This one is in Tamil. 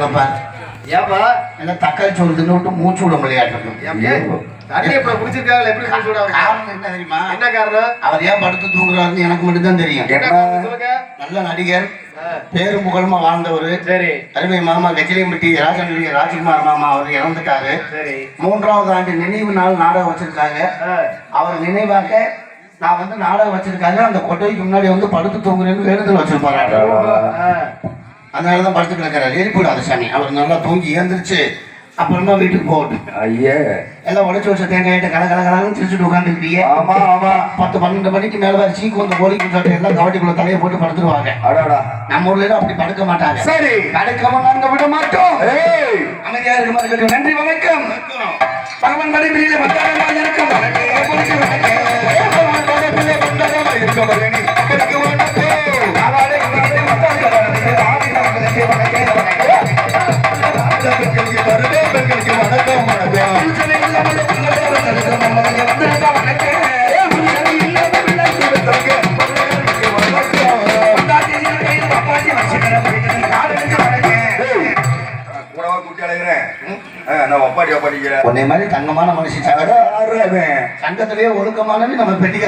பேசுறதப்பா ஏப்பா எல்லாம் தக்காளி சோறு தின்னு விட்டு மூச்சு விட விடாம காரணம் என்ன தெரியுமா? என்ன காரணம்? அவர் ஏன் படுத்து தூங்குறாருன்னு எனக்கு மட்டும்தான் தெரியும். என்ன நல்ல நடிகர் ஆ, பேரும் புகழுமா வாழ்ந்தவர். சரி. அருமை மாமா கச்சிலியம்பட்டி ராஜநடி ராஜ்குமார் மாமா அவர் இறந்துட்டாரு. சரி. மூன்றாவது ஆண்டு நினைவு நாள் நாடகம் வச்சிருக்காங்க அவர் நினைவாக நான் வந்து நாடகம் வச்சிருக்காங்க அந்த கொட்டைக்கு முன்னாடி வந்து படுத்து தூங்குறேன்னு வேண்டுதல் வச்சிருப்பாரு. அதனால தான் படுத்து கிடக்கிறாரு. எழுப்பிவிடாத சாமி. அவர் நல்லா தூங்கி ஏந்திரிச்சு அப்புறமா வீட்டுக்கு போகட்டும். ஐயே. எல்லாம் உடச்சு வச்ச தேங்காயிட்ட கல கல கலன்னு திரிச்சுட்டு உட்காந்துருக்கீங்க ஆமா ஆமா. பத்து பன்னெண்டு மணிக்கு மேல வர சீக்கு வந்து கோழி குஞ்சாட்டை எல்லாம் கவட்டிக்குள்ள தலையை போட்டு படுத்துருவாங்க. அடாடா. நம்ம ஊர்ல அப்படி படுக்க மாட்டாங்க. சரி. படுக்கமா நாங்க விட மாட்டோம். அமைதியா இருக்க மாதிரி நன்றி வணக்கம். பகவான் மனைவியில வந்தாரமா இருக்கும் இருக்கும் அலைகிறேன் நான் ஒப்பாடி ஒப்பாடிக்கிறேன் உன்னை மாதிரி தங்கமான மனுஷன் சங்கத்திலேயே ஒழுக்கமானவே நம்ம பெட்டிக்கார